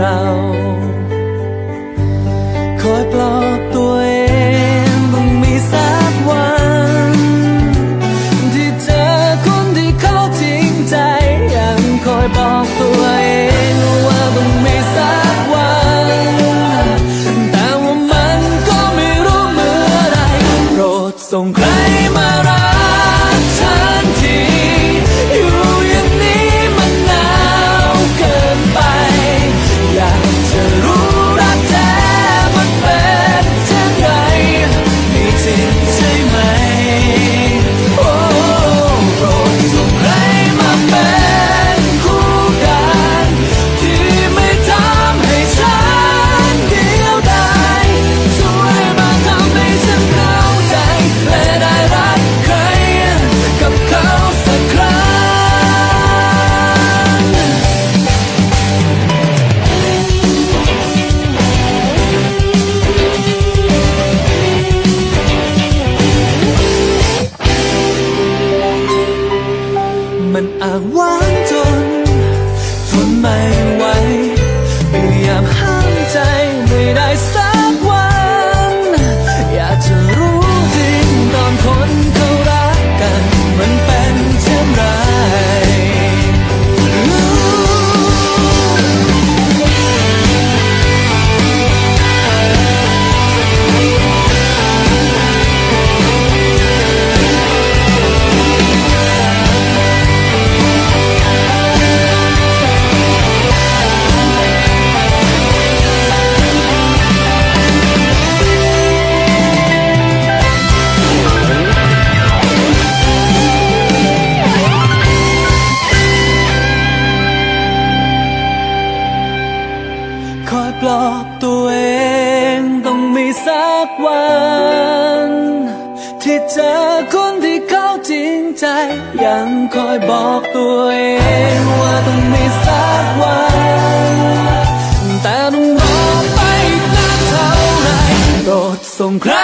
เรา คอยปลอบตัวเองต้องมีสักวัน ที่เจอคนที่เขาจริงใจ ยังคอยบอกตัวเองว่าต้องมีสักวัน แต่ว่ามันก็ไม่รู้เมื่อไรโปรดส่งใคร ไม่ไหวพยายามหา ปลอบตัวเองต้องมีสักวัน ที่เจอคนที่เขาจริงใจ ยังคอยบอกตัวเองว่าต้องมีสักวันแต่ต้องรอไปนานเท่าไหรโปรดส่งใคร